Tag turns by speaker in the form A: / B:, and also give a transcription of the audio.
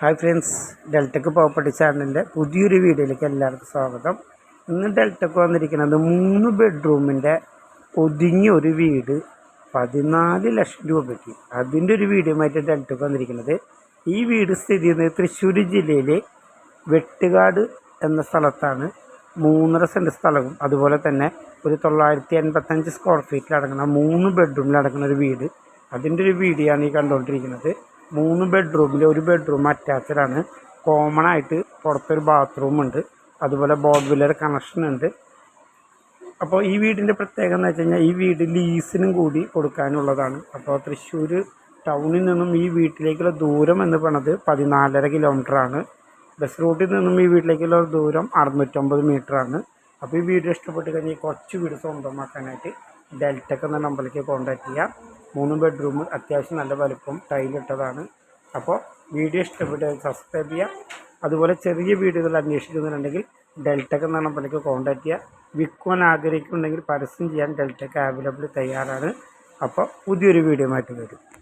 A: hi friends ഡെൽറ്റക്ക് property ചാനലിൻ്റെ പുതിയൊരു വീഡിയോയിലേക്ക് എല്ലാവർക്കും സ്വാഗതം ഇന്ന് ഡെൽറ്റക്ക് വന്നിരിക്കുന്നത് മൂന്ന് ബെഡ്റൂമിൻ്റെ ഒതുങ്ങിയ ഒരു വീട് പതിനാല് ലക്ഷം രൂപയ്ക്ക് അതിൻ്റെ ഒരു വീഡിയോമായിട്ട് ഡെൽറ്റക്ക് വന്നിരിക്കുന്നത് ഈ വീട് സ്ഥിതി ചെയ്യുന്നത് തൃശ്ശൂർ ജില്ലയിലെ വെട്ടുകാട് എന്ന സ്ഥലത്താണ് മൂന്നര സെൻറ്റ് സ്ഥലവും അതുപോലെ തന്നെ ഒരു തൊള്ളായിരത്തി എൺപത്തഞ്ച് സ്ക്വയർ ഫീറ്റിലടങ്ങുന്ന അടങ്ങുന്ന മൂന്ന് ബെഡ്റൂമിലടങ്ങുന്ന അടങ്ങുന്ന ഒരു വീട് അതിൻ്റെ ഒരു വീഡിയോ ആണ് ഈ കണ്ടുകൊണ്ടിരിക്കുന്നത് മൂന്ന് ബെഡ്റൂമിൽ ഒരു ബെഡ്റൂം അറ്റാച്ചഡാണ് കോമൺ ആയിട്ട് പുറത്തൊരു ബാത്റൂം ഉണ്ട് അതുപോലെ ബോർഡ്വില്ലർ കണക്ഷൻ ഉണ്ട് അപ്പോൾ ഈ വീടിൻ്റെ പ്രത്യേകത എന്ന് വെച്ച് കഴിഞ്ഞാൽ ഈ വീട് ലീസിനും കൂടി കൊടുക്കാനുള്ളതാണ് അപ്പോൾ തൃശ്ശൂർ ടൗണിൽ നിന്നും ഈ വീട്ടിലേക്കുള്ള ദൂരം എന്ന് പറയുന്നത് പതിനാലര ആണ് ബസ് റൂട്ടിൽ നിന്നും ഈ വീട്ടിലേക്കുള്ള ദൂരം അറുന്നൂറ്റമ്പത് ആണ് അപ്പോൾ ഈ വീട് ഇഷ്ടപ്പെട്ട് കഴിഞ്ഞാൽ കുറച്ച് വീട് സ്വന്തമാക്കാനായിട്ട് ഡെൽറ്റക്ക് എന്ന നമ്പറിലേക്ക് കോൺടാക്റ്റ് ചെയ്യാം മൂന്ന് ബെഡ്റൂം അത്യാവശ്യം നല്ല വലുപ്പം ടൈലിട്ടതാണ് അപ്പോൾ വീഡിയോ ഇഷ്ടപ്പെട്ട് സബ്സ്ക്രൈബ് ചെയ്യുക അതുപോലെ ചെറിയ വീടുകൾ അന്വേഷിക്കുന്നുണ്ടെങ്കിൽ ഡെൽറ്റക്ക് എന്ന നമ്പറിലേക്ക് കോൺടാക്റ്റ് ചെയ്യുക വിൽക്കുവാൻ ആഗ്രഹിക്കുന്നുണ്ടെങ്കിൽ പരസ്യം ചെയ്യാൻ ഡെൽറ്റക്ക് അവൈലബിൾ തയ്യാറാണ് അപ്പോൾ പുതിയൊരു വീഡിയോ ആയിട്ട് വരും